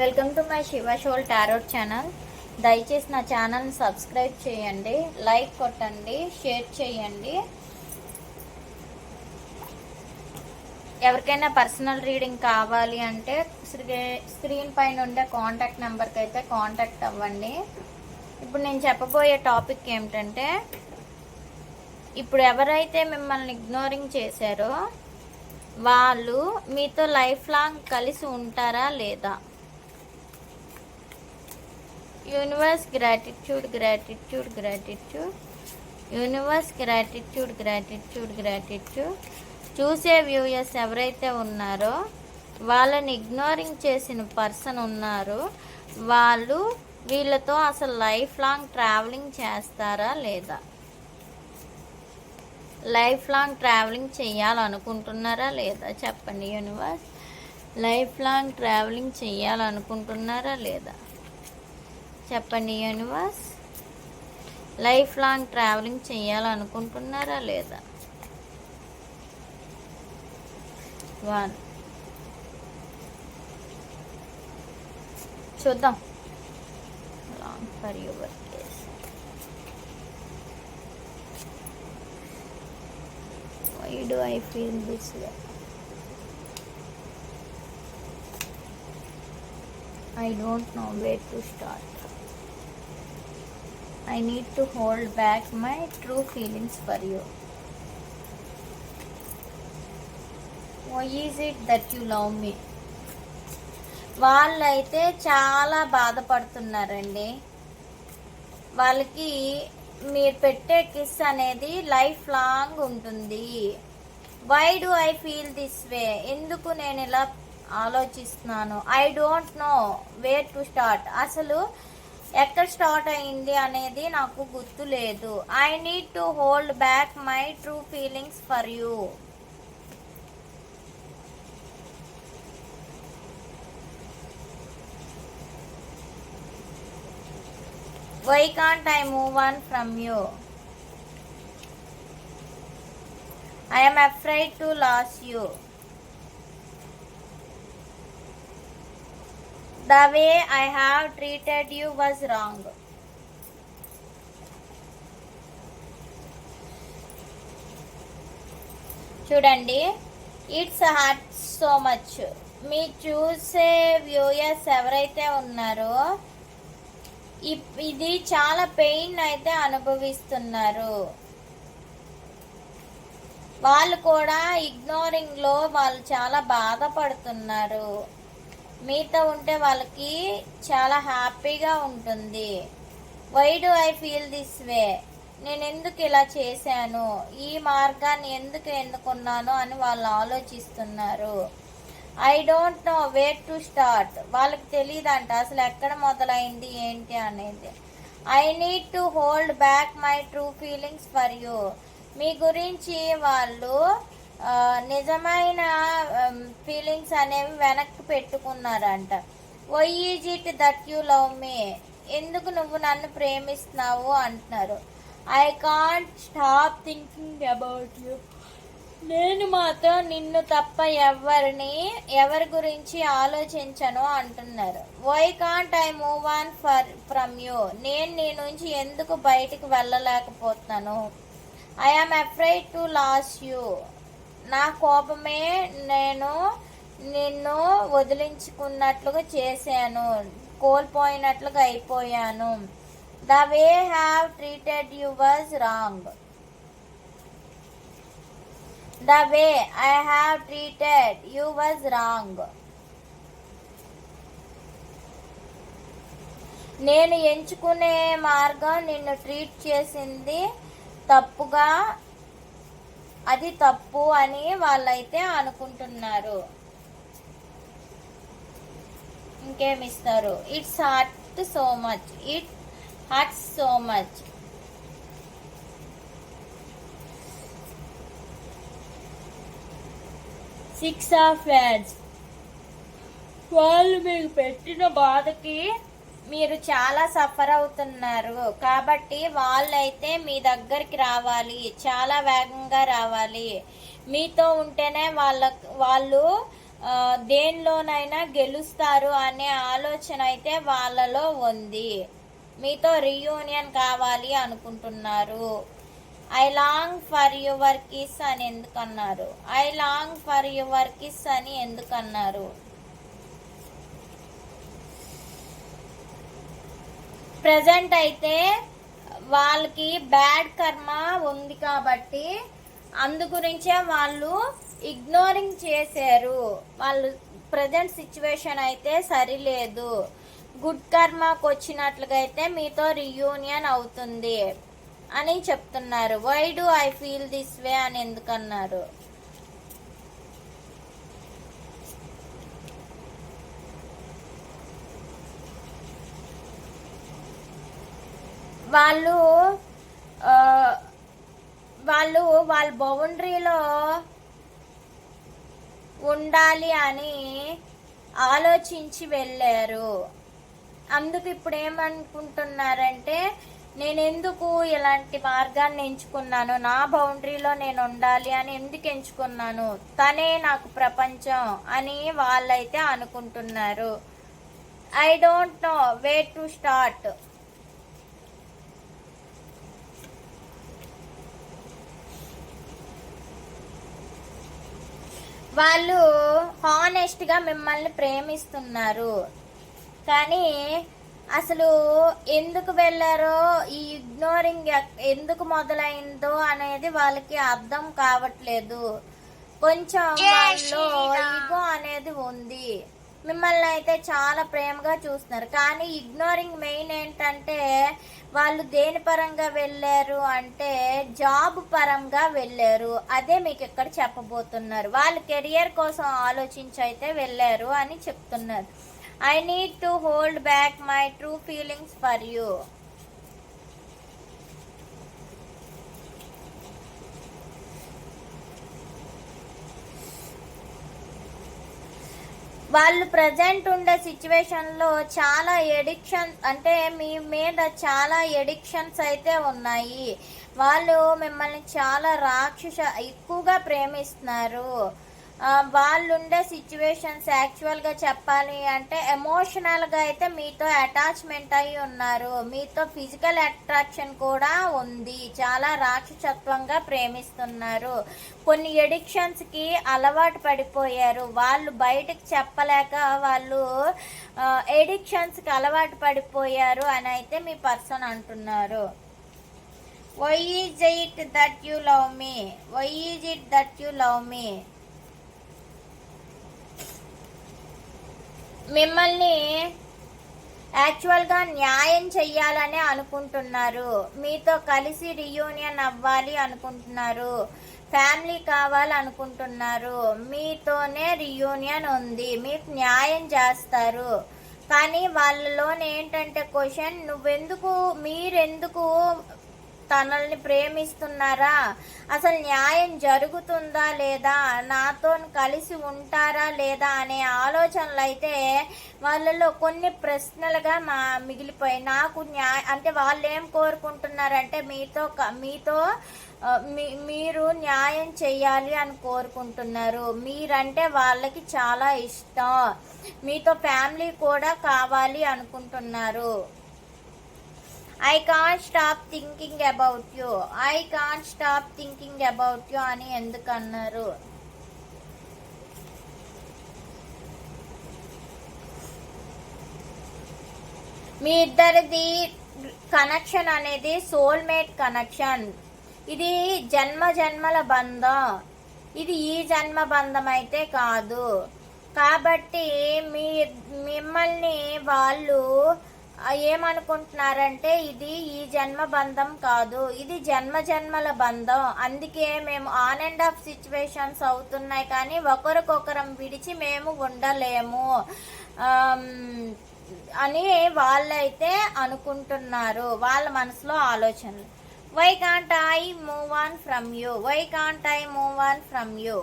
Welcome to my Shiva soul tarot channel. దయచేసి నా ఛానల్ని సబ్స్క్రైబ్ చేయండి లైక్ కొట్టండి షేర్ చేయండి. ఎవరికైనా పర్సనల్ రీడింగ్ కావాలి అంటే స్క్రీన్ పైన ఉండే కాంటాక్ట్ నెంబర్కి అయితే కాంటాక్ట్ అవ్వండి. ఇప్పుడు నేను చెప్పబోయే టాపిక్ ఏమిటంటే ఇప్పుడు ఎవరైతే మిమ్మల్ని ఇగ్నోరింగ్ చేశారో వాళ్ళు మీతో లైఫ్ లాంగ్ కలిసి ఉంటారా లేదా? Universe gratitude gratitude gratitude universe gratitude gratitude gratitude చూసే వ్యూయర్స్ ఎవరైతే ఉన్నారో వాళ్ళని ఇగ్నోరింగ్ చేసిన పర్సన్ ఉన్నారు. వాళ్ళు వీళ్ళతో అసలు లైఫ్ లాంగ్ ట్రావెలింగ్ చేస్తారా లేదా? లైఫ్ లాంగ్ ట్రావెలింగ్ చేయాలనుకుంటున్నారా లేదా? చెప్పండి యూనివర్స్ లైఫ్ లాంగ్ ట్రావెలింగ్ చేయాలనుకుంటున్నారా లేదా? చెప్పండి యూనివర్స్ లైఫ్ లాంగ్ ట్రావెలింగ్ చేయాలనుకుంటున్నారా లేదా? వన్ చూద్దాం. Long for your kiss why do I feel this I I don't know where to I need to hold back my true feelings for you why is it that you love me వాళ్ళైతే చాలా బాధపడుతున్నారండి. వాళ్ళకి మీరు పెట్టే kiss అనేది life long ఉంటుంది. Why do I feel this way ఎందుకు నేను ఇలా ఆలోచిస్తున్నాను? I don't know where to start అసలు ఎక్కడ స్టార్ట్ అయింది అనేది నాకు గుర్తు లేదు. I need to hold back my true feelings for you why can't I move on from you I am afraid to lose you the way I have treated you was wrong చూడండి it's hurt so much మీ చూసే viewers ఎవరైతే ఉన్నారో ఇప్- ఇది చాలా pain అయితే అనుభవిస్తున్నారు. వాళ్ళు కూడా ఇగ్నోరింగ్లో వాళ్ళు చాలా బాధపడుతున్నారు. మీతో ఉంటే వాళ్ళకి చాలా హ్యాపీగా ఉంటుంది. Why do I feel this way నేను ఎందుకు ఇలా చేశాను? ఈ మార్గాన్ని ఎందుకు ఎన్నుకున్నాను అని వాళ్ళు ఆలోచిస్తున్నారు. I don't know where to start వాళ్ళకి తెలియదంట అసలు ఎక్కడ మొదలైంది ఏంటి అనేది. I need to hold back my true feelings for you మీ గురించి వాళ్ళు నిజమైన ఫీలింగ్స్ అనేవి వెనక్కి పెట్టుకున్నారంట. Why is it that you love me ఎందుకు నువ్వు నన్ను ప్రేమిస్తున్నావు? అంటున్నారు. I can't stop thinking about you నేను మాత్రం నిన్ను తప్ప ఎవరిని ఎవరి గురించి ఆలోచించను అంటున్నారు. Why can't I move on for from you నేను నీ నుంచి ఎందుకు బయటికి వెళ్ళలేకపోతున్నాను? I am afraid to lose you నా కోపమే నేను నిన్ను వదిలించుకున్నట్లుగా చేశాను. కోల్పోయినట్లుగా అయిపోయాను. The way have treated you was wrong the way I have treated you was wrong నేను ఎంచుకునే మార్గం నిన్ను ట్రీట్ చేసింది తప్పుగా అది తప్పు అని వాళ్ళైతే అనుకుంటున్నారు. ఇంకేమిస్తారు? It's hurt so much it hurt so much six of wands వాళ్ళు మీకు పెట్టిన బాధకి మీరు చాలా సఫర్ అవుతున్నారు. కాబట్టి వాళ్ళైతే మీ దగ్గరికి రావాలి. చాలా వేగంగా రావాలి. మీతో ఉంటేనే వాళ్ళ వాళ్ళు దేనిలోనైనా గెలుస్తారు అనే ఆలోచన అయితే వాళ్ళలో ఉంది. మీతో రీయూనియన్ కావాలి అనుకుంటున్నారు. I long for your kiss అని ఎందుకన్నారు? I long for your kiss అని ఎందుకన్నారు? ప్రజెంట్ అయితే వాళ్ళకి బ్యాడ్ కర్మ ఉంది కాబట్టి అందు గురించే వాళ్ళు ఇగ్నోరింగ్ చేశారు. వాళ్ళు ప్రజెంట్ సిచ్యువేషన్ అయితే సరిలేదు. గుడ్ కర్మకు వచ్చినట్లుగా అయితే మీతో రియూనియన్ అవుతుంది అని చెప్తున్నారు. Why do I feel this way అని ఎందుకన్నారు? వాళ్ళు వాళ్ళు వాళ్ళ బౌండరీలో ఉండాలి అని ఆలోచించి వెళ్ళారు. అందుకు ఇప్పుడు ఏమనుకుంటున్నారంటే నేను ఎందుకు ఇలాంటి మార్గాన్ని ఎంచుకున్నాను? నా బౌండరీలో నేను ఉండాలి అని ఎందుకు ఎంచుకున్నాను? తనే నాకు ప్రపంచం అని వాళ్ళైతే అనుకుంటున్నారు. I don't know way to start వాళ్ళు హానెస్ట్గా మిమ్మల్ని ప్రేమిస్తున్నారు. కానీ అసలు ఎందుకు వెళ్ళారో ఈ ఇగ్నోరింగ్ ఎందుకు మొదలైందో అనేది వాళ్ళకి అర్థం కావట్లేదు. కొంచెం వాళ్ళలో ఈగో అనేది ఉంది. మిమ్మల్ని అయితే చాలా ప్రేమగా చూస్తున్నారు. కానీ ఇగ్నోరింగ్ మెయిన్ ఏంటంటే వాళ్ళు దేని పరంగా వెళ్ళారు అంటే జాబ్ పరంగా వెళ్ళారు. అదే మీకు ఇక్కడ చెప్పబోతున్నారు. వాళ్ళు కెరియర్ కోసం ఆలోచించి అయితే వెళ్ళారు అని చెప్తున్నారు. I need to hold back my true feelings for you వాళ్ళు ప్రజెంట్ ఉండే సిచ్యువేషన్లో చాలా ఎడిక్షన్ అంటే మీ మీద చాలా ఎడిక్షన్స్ అయితే ఉన్నాయి. వాళ్ళు మిమ్మల్ని చాలా రాక్షస ఎక్కువగా ప్రేమిస్తున్నారు. వాళ్ళు ఉండే సిచ్యువేషన్స్ యాక్చువల్గా చెప్పాలి అంటే ఎమోషనల్గా అయితే మీతో అటాచ్మెంట్ అయి ఉన్నారు. మీతో ఫిజికల్ అట్రాక్షన్ కూడా ఉంది. చాలా రాక్షసత్వంగా ప్రేమిస్తున్నారు. కొన్ని ఎడిక్షన్స్కి అలవాటు పడిపోయారు. వాళ్ళు బయటకు చెప్పలేక వాళ్ళు ఎడిక్షన్స్కి అలవాటు పడిపోయారు అని అయితే మీ పర్సన్ అంటున్నారు. Why is it that you love me why is it that you love me మిమ్మల్ని యాక్చువల్గా న్యాయం చెయ్యాలని అనుకుంటున్నారు. మీతో కలిసి రియూనియన్ అవ్వాలి అనుకుంటున్నారు. ఫ్యామిలీ కావాలనుకుంటున్నారు. మీతోనే రియూనియన్ ఉంది. మీకు న్యాయం చేస్తారు. కానీ వాళ్ళలోనే ఏంటంటే క్వశ్చన్ నువ్వెందుకు మీరెందుకు తనల్ని ప్రేమిస్తున్నారా? అసలు న్యాయం జరుగుతుందా లేదా? నాతో కలిసి ఉంటారా లేదా అనే ఆలోచనలు అయితే వాళ్ళలో కొన్ని ప్రశ్నలుగా మా మిగిలిపోయాయి. నాకు న్యాయ అంటే వాళ్ళు ఏం కోరుకుంటున్నారంటే మీతో క- మీతో మీ మీరు న్యాయం చేయాలి అని కోరుకుంటున్నారు. మీరంటే వాళ్ళకి చాలా ఇష్టం. మీతో ఫ్యామిలీ కూడా కావాలి అనుకుంటున్నారు. I can't stop thinking about you I can't stop thinking about you అని ఎందుకు అన్నారు? మీ ఇద్దరిది కనెక్షన్ అనేది సోల్మేట్ కనెక్షన్ ఇది జన్మ జన్మల బంధం. ఇది ఈ జన్మ బంధం అయితే కాదు. కాబట్టి మీ మిమ్మల్ని వాళ్ళు ఏమనుకుంటున్నారంటే ఇది ఈ జన్మ బంధం కాదు ఇది జన్మ జన్మల బంధం. అందుకే మేము ఆన్ అండ్ ఆఫ్ సిచ్యువేషన్స్ అవుతున్నాయి కానీ ఒకరికొకరం విడిచి మేము ఉండలేము. అని వాళ్ళైతే అనుకుంటున్నారు. వాళ్ళ మనసులో ఆలోచనలు. Why can't I move on from you why can't I move on from you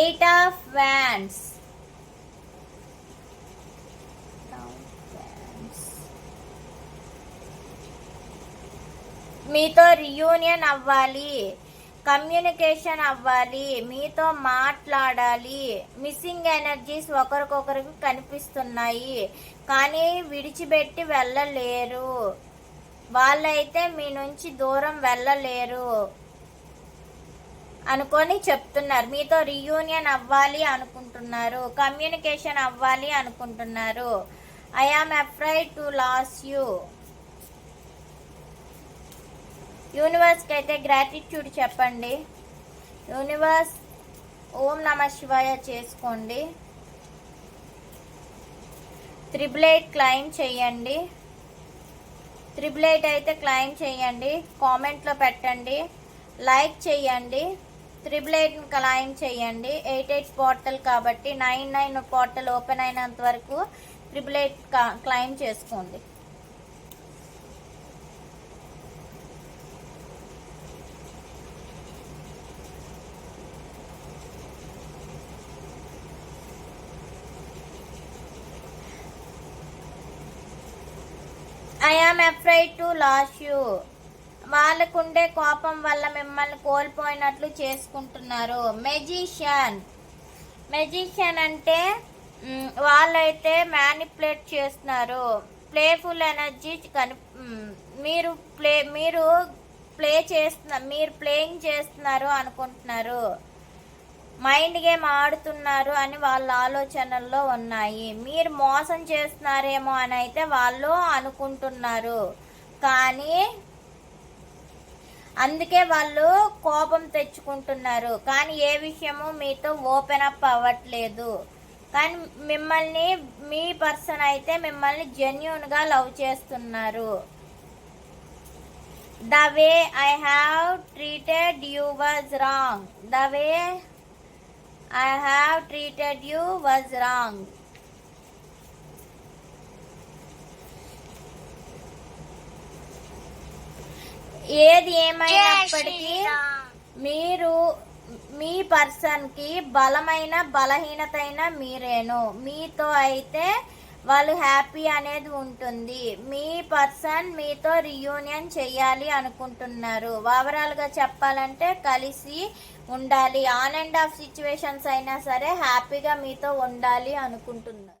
eight of wands మీతో రియూనియన్ అవ్వాలి కమ్యూనికేషన్ అవ్వాలి మీతో మాట్లాడాలి. మిస్సింగ్ ఎనర్జీస్ ఒకరికొకరికి కనిపిస్తున్నాయి కానీ విడిచిపెట్టి వెళ్ళలేరు. వాళ్ళైతే మీ నుంచి దూరం వెళ్ళలేరు అనుకొని చెప్తున్నారు. మీతో రీయూనియన్ అవ్వాలి అనుకుంటున్నారు కమ్యూనికేషన్ అవ్వాలి అనుకుంటున్నారు. I am afraid to lose you యూనివర్స్కి అయితే గ్రాటిట్యూడ్ చెప్పండి. యూనివర్స్ ఓం నమ శివాయ చేసుకోండి. త్రిబుల్ ఎయిట్ క్లైమ్ చేయండి. త్రిబుల్ ఎయిట్ అయితే క్లైమ్ చేయండి. కామెంట్లో పెట్టండి. లైక్ చేయండి. త్రిబుల్ ఎయిట్ని క్లైమ్ చేయండి. ఎయిట్ ఎయిట్ పోర్టల్ కాబట్టి నైన్ నైన్ పోర్టల్ ఓపెన్ అయినంత వరకు త్రిబుల్ ఎయిట్ క్లైమ్ చేసుకోండి. I afraid to lose you వాళ్ళకుండే కోపం వల్ల మిమ్మల్ని కోల్పోయినట్లు చేసుకుంటున్నారు. మెజిషియన్ మెజిషియన్ అంటే వాళ్ళైతే మ్యానిపులేట్ చేస్తున్నారు. ప్లేఫుల్ ఎనర్జీ కని మీరు ప్లే మీరు ప్లే చేస్తున్న మీరు ప్లేయింగ్ చేస్తున్నారు అనుకుంటున్నారు. మైండ్ గేమ్ ఆడుతున్నారు అని వాళ్ళ ఆలోచనల్లో ఉన్నాయి. మీరు మోసం చేస్తున్నారేమో అని అయితే వాళ్ళు అనుకుంటున్నారు. కానీ అందుకే వాళ్ళు కోపం తెచ్చుకుంటున్నారు. కానీ ఏ విషయము మీతో ఓపెన్ అప్ అవ్వట్లేదు. కానీ మిమ్మల్ని మీ పర్సన్ అయితే మిమ్మల్ని జెన్యున్గా లవ్ చేస్తున్నారు. The way I have treated you was wrong. The way I have treated you was wrong ఏది ఏమైనప్పటికీ మీరు మీ పర్సన్కి బలమైన బలహీనతైన మీరేను. మీతో అయితే వాళ్ళు హ్యాపీ అనేది ఉంటుంది. మీ పర్సన్ మీతో రియూనియన్ చేయాలి అనుకుంటున్నారు. ఓవరాల్గా చెప్పాలంటే కలిసి ఉండాలి. ఆన్ అండ్ ఆఫ్ సిచ్యువేషన్స్ అయినా సరే హ్యాపీగా మీతో ఉండాలి అనుకుంటున్నారు.